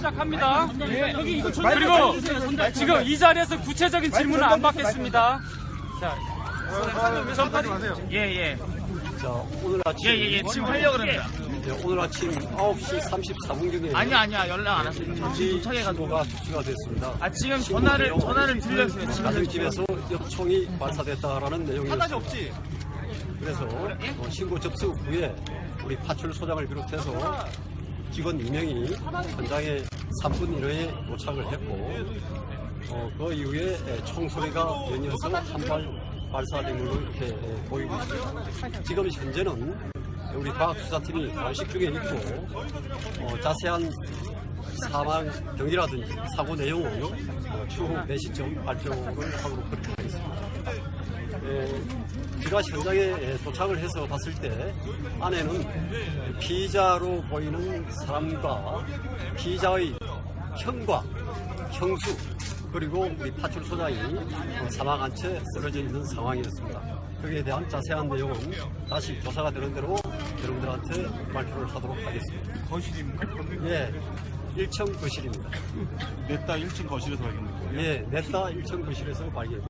시작합니다. 그리고 지금 이 자리에서 구체적인 질문은 안 받겠습니다. 자, 예, 예. 자, 오늘 아침 예, 예, 예. 지금 하려고 그럽니다. 네, 오늘 아침 9시 34분경에 아니야, 아니야. 연락 안 왔어요. 정신 도착해가지고. 가 접수가 됐습니다. 아, 지금 전화를, 전화를 드렸어요. 지금. 가정집에서 엽총이 발사됐다라는 내용이었습니다. 없지. 그래서 어, 신고 접수 후에 우리 파출소장을 비롯해서 직원 2명이 현장에 3분 이내에 도착을 했고 어, 그 이후에 에, 총소리가 연이어서 한 발 발사된 걸로 이렇게 에, 보이고 있습니다. 지금 현재는 우리 과학수사팀이 단식 중에 있고 어, 자세한 사망 경위라든지 사고 내용을 어, 추후 4시쯤 발표를 하도록 그렇게 제가 현장에 에, 도착을 해서 봤을 때 안에는 피의자로 보이는 사람과 피의자의 형과 형수 그리고 우리 파출소장이 어, 사망한 채 쓰러져 있는 상황이었습니다. 거기에 대한 자세한 내용은 다시 조사가 되는 대로 여러분들한테 발표를 하도록 하겠습니다. 거실입니까? 예, 1층 거실입니다. 냈다 1층 거실에서 발견된 거예요? 예, 냈다 1층 거실에서 발견.